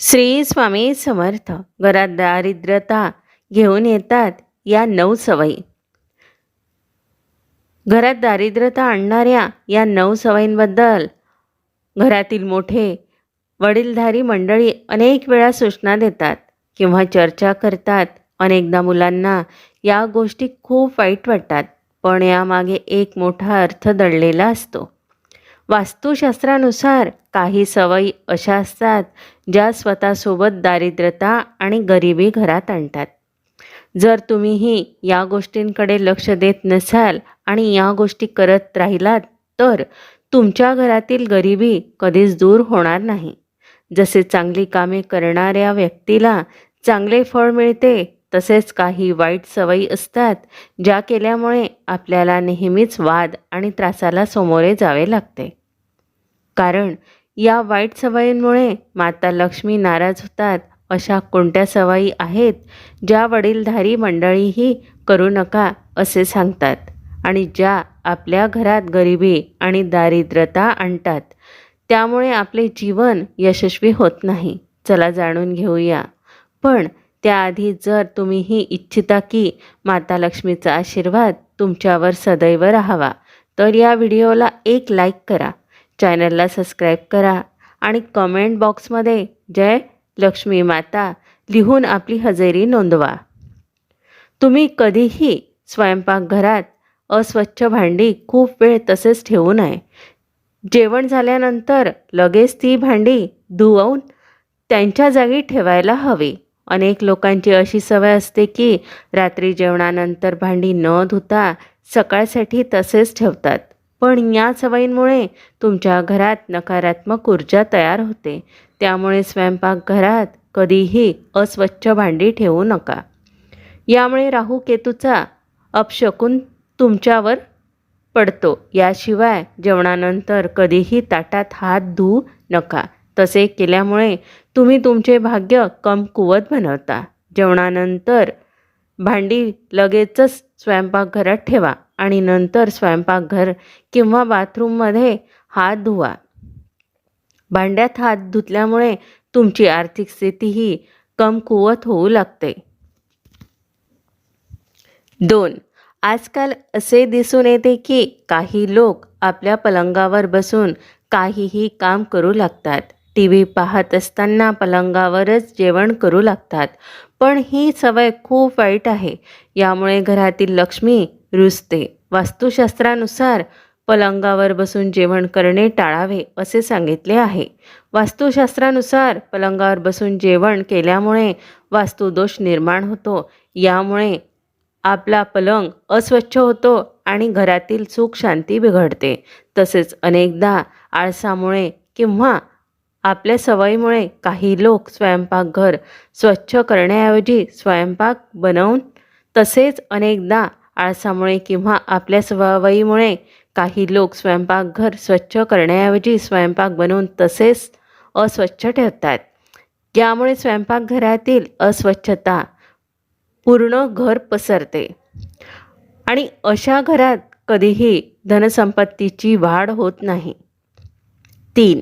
श्री स्वामी समर्थ घरात दारिद्र्यता घेऊन येतात या नऊ सवयी. घरात दारिद्रता आणणाऱ्या या नऊ सवयींबद्दल घरातील मोठे वडीलधारी मंडळी अनेक वेळा सूचना देतात किंवा चर्चा करतात. अनेकदा मुलांना या गोष्टी खूप वाईट वाटतात पण यामागे एक मोठा अर्थ दडलेला असतो. वास्तुशास्त्रानुसार काही सवयी अशा असतात ज्या स्वतःसोबत दारिद्र्यता आणि गरिबी घरात आणतात. जर तुम्हीही या गोष्टींकडे लक्ष देत नसाल आणि या गोष्टी करत राहिलात तर तुमच्या घरातील गरिबी कधीच दूर होणार नाही. जसे चांगली कामे करणाऱ्या व्यक्तीला चांगले फळ मिळते तसेच काही वाईट सवयी असतात ज्या केल्यामुळे आपल्याला नेहमीच वाद आणि त्रासाला सामोरे जावे लागते. कारण या वाईट सवयींमुळे माता लक्ष्मी नाराज होतात. अशा कोणत्या सवयी आहेत ज्या वडीलधारी मंडळीही करू नका असे सांगतात आणि ज्या आपल्या घरात गरिबी आणि दारिद्रता आणतात त्यामुळे आपले जीवन यशस्वी होत नाही. चला जाणून घेऊया. पण त्याआधी जर तुम्हीही इच्छिता की माता लक्ष्मीचा आशीर्वाद तुमच्यावर सदैव राहावा तर या व्हिडिओला एक लाईक करा. चॅनलला सबस्क्राईब करा आणि कमेंट बॉक्समध्ये जय लक्ष्मी माता लिहून आपली हजेरी नोंदवा. तुम्ही कधीही स्वयंपाकघरात अस्वच्छ भांडी खूप वेळ तसेच ठेवू नये. जेवण झाल्यानंतर लगेच ती भांडी धुवून त्यांच्या जागी ठेवायला हवी. अनेक लोकांची अशी सवय असते की रात्री जेवणानंतर भांडी न धुता सकाळसाठी तसेच ठेवतात. पण या सवयींमुळे तुमच्या घरात नकारात्मक ऊर्जा तयार होते. त्यामुळे स्वयंपाकघरात कधीही अस्वच्छ भांडी ठेवू नका. यामुळे राहू केतूचा अपशकून तुमच्यावर पडतो. याशिवाय जेवणानंतर कधीही ताटात हात धुवू नका. तसे केल्यामुळे तुम्ही तुमचे भाग्य कमकुवत बनवता. जेवणानंतर भांडी लगेचच स्वयंपाकघरात ठेवा. आणि नंतर स्वयंपाकघर किंवा बाथरूममध्ये हात धुवा. भांड्यात हात धुतल्यामुळे तुमची आर्थिक स्थितीही कमकुवत होऊ लागते. दोन आजकाल असे दिसून येते की काही लोक आपल्या पलंगावर बसून काहीही काम करू लागतात. टी व्ही पाहत असताना पलंगावरच जेवण करू लागतात. पण ही सवय खूप वाईट आहे. यामुळे घरातील लक्ष्मी रुजते वास्तुशास्त्रानुसार पलंगावर बसून जेवण करणे टाळावे असे सांगितले आहे. वास्तुशास्त्रानुसार पलंगावर बसून जेवण केल्यामुळे वास्तुदोष निर्माण होतो. यामुळे आपला पलंग अस्वच्छ होतो आणि घरातील सुख शांती बिघडते. तसेच अनेकदा आळसामुळे किंवा आपल्या सवयीमुळे काही लोक स्वयंपाकघर स्वच्छ करण्याऐवजी स्वयंपाक बनवून तसेच अनेकदा आळसामुळे किंवा आपल्या सवयीमुळे काही लोक स्वयंपाकघर स्वच्छ करण्याऐवजी स्वयंपाक बनवून तसेच अस्वच्छ ठेवतात. यामुळे स्वयंपाकघरातील अस्वच्छता पूर्ण घर पसरते. आणि अशा घरात कधीही धनसंपत्तीची वाढ होत नाही. तीन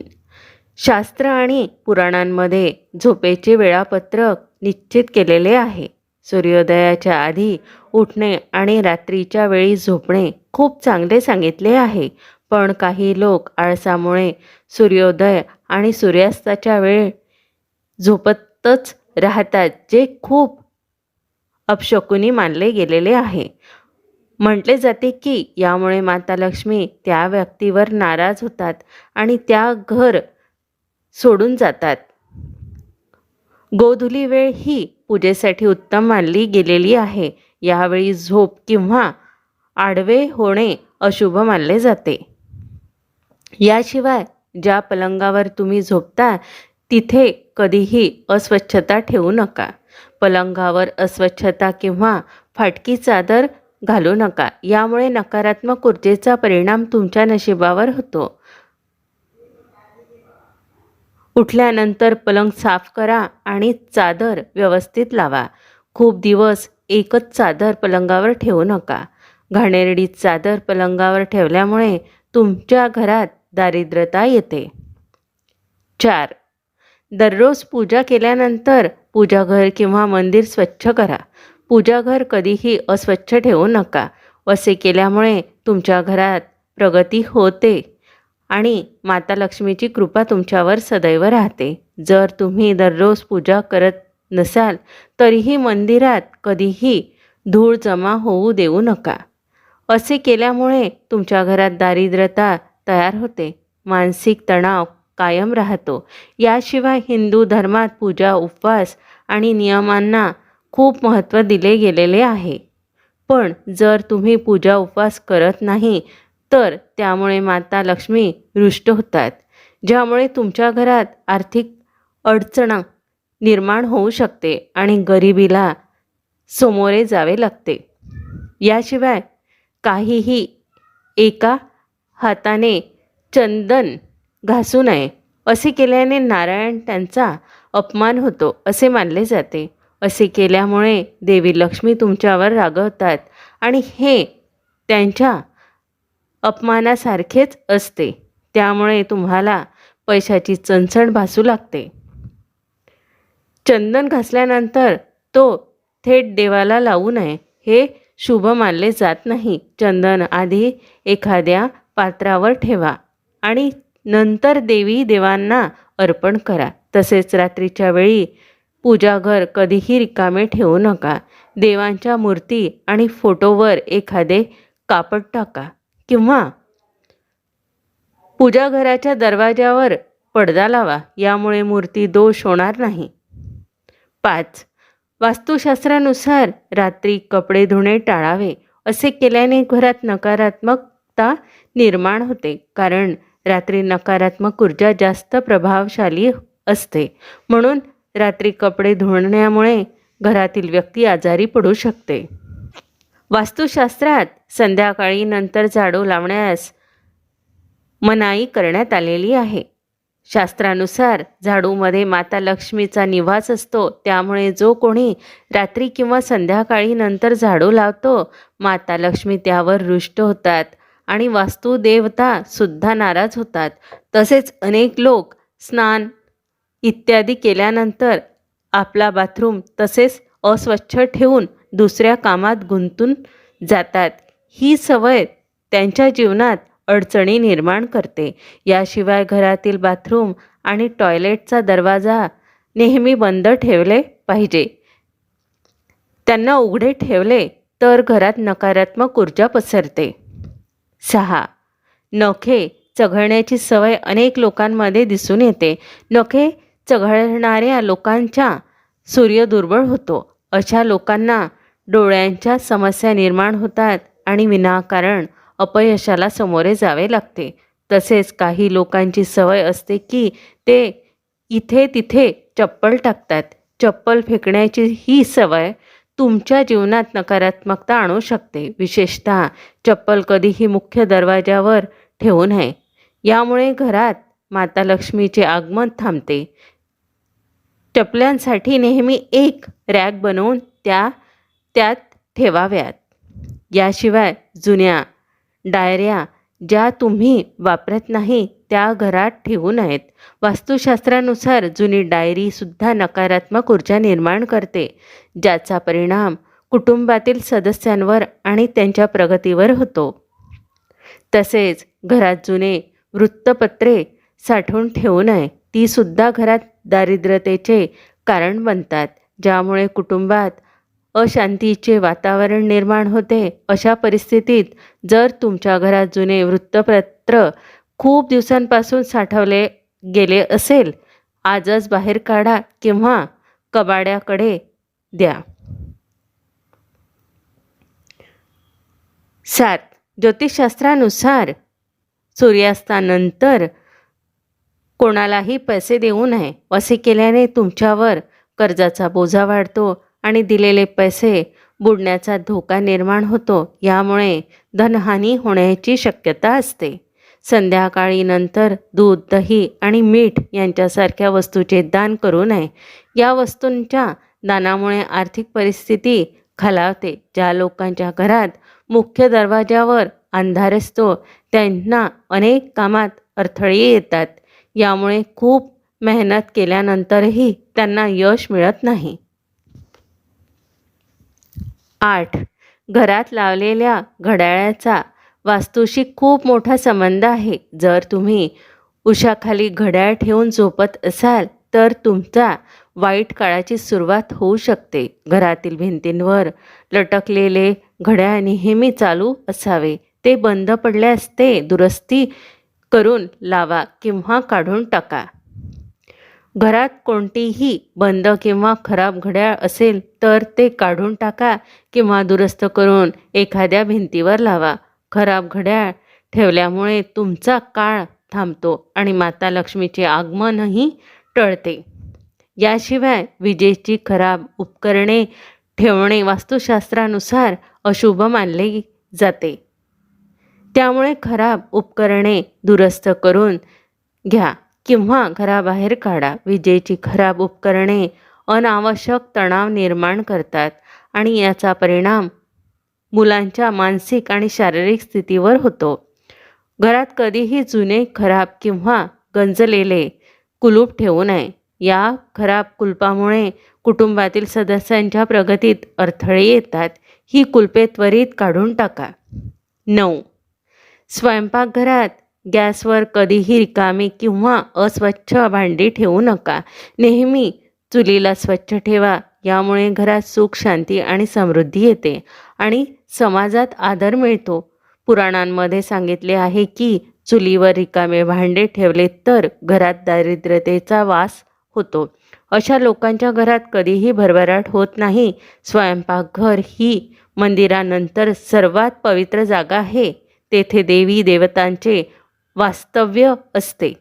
शास्त्र आणि पुराणांमध्ये झोपेचे वेळापत्रक निश्चित केलेले आहे. सूर्योदयाच्या आधी उठणे आणि रात्रीच्या वेळी झोपणे खूप चांगले सांगितले आहे. पण काही लोक आळसामुळे सूर्योदय आणि सूर्यास्ताच्या वेळ झोपतच राहतात जे खूप अपशकुनी मानले गेलेले आहे. म्हटले जाते की यामुळे माता लक्ष्मी त्या व्यक्तीवर नाराज होतात आणि त्या घर सोडून जातात. गोधुली वेळ ही पूजेसाठी उत्तम मानली गेलेली आहे. यावेळी झोप किंवा आडवे होणे अशुभ मानले जाते. याशिवाय ज्या पलंगावर तुम्ही झोपता तिथे कधीही अस्वच्छता ठेवू नका. पलंगावर अस्वच्छता किंवा फाटकी चादर घालू नका. यामुळे नकारात्मक ऊर्जेचा परिणाम तुमच्या नशिबावर होतो. उठल्यानंतर पलंग साफ करा आणि चादर व्यवस्थित लावा. खूप दिवस एकच चादर पलंगावर ठेवू नका. घाणेरडी चादर पलंगावर ठेवल्यामुळे तुमच्या घरात दारिद्रता येते. चार. दररोज पूजा केल्यानंतर पूजाघर किंवा मंदिर स्वच्छ करा. पूजाघर कधीही अस्वच्छ ठेवू नका. असे केल्यामुळे तुमच्या घरात प्रगती होते. आणि माता लक्ष्मीची कृपा तुमच्यावर सदैव राहते. जर तुम्ही दररोज पूजा करत नसाल तरीही मंदिरात कधीही धूळ जमा होऊ देऊ नका. असे केल्यामुळे तुमच्या घरात दारिद्र्यता तयार होते. मानसिक तणाव कायम राहतो. याशिवाय हिंदू धर्मात पूजा उपवास आणि नियमांना खूप महत्त्व दिले गेलेले आहे. पण जर तुम्ही पूजा उपवास करत नाही तर त्यामुळे माता लक्ष्मी रुष्ट होतात ज्यामुळे तुमच्या घरात आर्थिक अडचण निर्माण होऊ शकते आणि गरिबीला समोरे जावे लागते. याशिवाय काहीही एका हाताने चंदन घासू नये असे केल्याने नारायण त्यांचा अपमान होतो असे मानले जाते. असे केल्यामुळे देवी लक्ष्मी तुमच्यावर रागवतात आणि हे त्यांच्या अपमानासारखेच असते. त्यामुळे तुम्हाला पैशाची चणचण भासू लागते. चंदन घासल्यानंतर तो थेट देवाला लावू नये. हे शुभ मानले जात नाही. चंदन आधी एखाद्या पात्रावर ठेवा आणि नंतर देवी देवांना अर्पण करा. तसेच रात्रीच्या वेळी पूजाघर कधीही रिकामे ठेवू नका. देवांच्या मूर्ती आणि फोटोवर एखादे कापड टाका. किंवा पूजाघराच्या दरवाजावर पडदा लावा यामुळे मूर्ती दोष होणार नाही. पाच वास्तुशास्त्रानुसार रात्री कपडे धुणे टाळावे असे केल्याने घरात नकारात्मकता निर्माण होते कारण रात्री नकारात्मक ऊर्जा जास्त प्रभावशाली असते. म्हणून रात्री कपडे धुण्यामुळे घरातील व्यक्ती आजारी पडू शकते. वास्तुशास्त्रात संध्याकाळी नंतर झाडू लावण्यास मनाई करण्यात आलेली आहे. शास्त्रानुसार झाडूमध्ये माता लक्ष्मीचा निवास असतो त्यामुळे जो कोणी रात्री किंवा संध्याकाळी नंतर झाडू लावतो माता लक्ष्मी त्यावर रुष्ट होतात आणि वास्तुदेवता सुद्धा नाराज होतात. तसेच अनेक लोक स्नान इत्यादी केल्यानंतर आपला बाथरूम तसेच अस्वच्छ ठेवून दुसऱ्या कामात गुंतून जातात. ही सवय त्यांच्या जीवनात अडचणी निर्माण करते. याशिवाय घरातील बाथरूम आणि टॉयलेटचा दरवाजा नेहमी बंद ठेवले पाहिजे. त्यांना उघडे ठेवले तर घरात नकारात्मक ऊर्जा पसरते. सहा. नखे चघळण्याची सवय अनेक लोकांमध्ये दिसून येते. नखे चघळणाऱ्या लोकांच्या सूर्य दुर्बळ होतो. अशा लोकांना डोळ्यांच्या समस्या निर्माण होतात आणि विनाकारण अपयशाला सामोरे जावे लागते. तसेच काही लोकांची सवय असते की ते इथे तिथे चप्पल टाकतात. चप्पल फेकण्याची ही सवय तुमच्या जीवनात नकारात्मकता आणू शकते. विशेषतः चप्पल कधीही मुख्य दरवाजावर ठेवू नये. यामुळे घरात माता लक्ष्मीचे आगमन थांबते. चपल्यांसाठी नेहमी एक रॅक बनवून त्या त्यात ठेवाव्यात. याशिवाय जुन्या डायऱ्या ज्या तुम्ही वापरत नाही त्या घरात ठेवू नयेत. वास्तुशास्त्रानुसार जुनी डायरीसुद्धा नकारात्मक ऊर्जा निर्माण करते ज्याचा परिणाम कुटुंबातील सदस्यांवर आणि त्यांच्या प्रगतीवर होतो. तसेच घरात जुने वृत्तपत्रे साठवून ठेवू नये तीसुद्धा घरात दारिद्र्यतेचे कारण बनतात ज्यामुळे कुटुंबात अशांतीचे वातावरण निर्माण होते. अशा परिस्थितीत जर तुमच्या घरात जुने वृत्तपत्र खूप दिवसांपासून साठवले गेले असेल आजच बाहेर काढा किंवा कबाड्याकडे द्या. सात. ज्योतिषशास्त्रानुसार सूर्यास्तानंतर कोणालाही पैसे देऊ नये असे केल्याने तुमच्यावर कर्जाचा बोजा वाढतो. आणि दिलेले पैसे बुडण्याचा धोका निर्माण होतो यामुळे धनहानी होण्याची शक्यता असते. संध्याकाळी नंतर दूध दही आणि मीठ यांच्यासारख्या वस्तूचे दान करू नये. या वस्तूंच्या दानामुळे आर्थिक परिस्थिती खालावते ज्या लोकांच्या घरात मुख्य दरवाजावर अंधार असतो त्यांना अनेक कामात अडथळे येतात. यामुळे खूप मेहनत केल्यानंतरही त्यांना यश मिळत नाही. आठ. घरात लावलेल्या घड्याळाचा वास्तूशी खूप मोठा संबंध आहे. जर तुम्ही उशाखाली घड्याळ ठेवून झोपत असाल तर तुमचा वाईट काळाची सुरुवात होऊ शकते. घरातील भिंतींवर लटकलेले घड्याळ नेहमी चालू असावे. ते बंद पडल्यास ते दुरुस्ती करून लावा किंवा काढून टाका. घरात कोणतीही बंद किंवा खराब घड्याळ असेल तर ते काढून टाका किंवा दुरुस्त करून एखाद्या भिंतीवर लावा. खराब घड्याळ ठेवल्यामुळे तुमचा काळ थांबतो आणि माता लक्ष्मीचे आगमनही टळते. याशिवाय विजेची खराब उपकरणे ठेवणे वास्तुशास्त्रानुसार अशुभ मानले जाते. त्यामुळे खराब उपकरणे दुरुस्त करून घ्या. किंवा घराबाहेर काढा. विजेची खराब उपकरणे अनावश्यक तणाव निर्माण करतात आणि याचा परिणाम मुलांच्या मानसिक आणि शारीरिक स्थितीवर होतो. घरात कधीही जुने खराब किंवा गंजलेले कुलूप ठेवू नये. या खराब कुलपामुळे कुटुंबातील सदस्यांच्या प्रगतीत अडथळे येतात. ही कुलपे त्वरित काढून टाका. नऊ. स्वयंपाकघरात गॅसवर कधीही रिकामी किंवा अस्वच्छ भांडी ठेवू नका. नेहमी चुलीला स्वच्छ ठेवा यामुळे घरात सुख शांती आणि समृद्धी येते आणि समाजात आदर मिळतो. पुराणांमध्ये सांगितले आहे की चुलीवर रिकामे भांडे ठेवले तर घरात दारिद्र्यतेचा वास होतो. अशा लोकांच्या घरात कधीही भरभराट होत नाही. स्वयंपाकघर ही मंदिरानंतर सर्वात पवित्र जागा आहे. तेथे देवी देवतांचे वास्तव्य असते.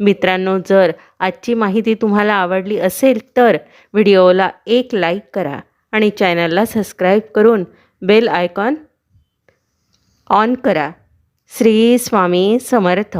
मित्रांनो जर आजची माहिती तुम्हाला आवडली असेल तर व्हिडिओला एक लाईक करा आणि चॅनलला सबस्क्राईब करून बेल आयकॉन ऑन करा. श्री स्वामी समर्थ.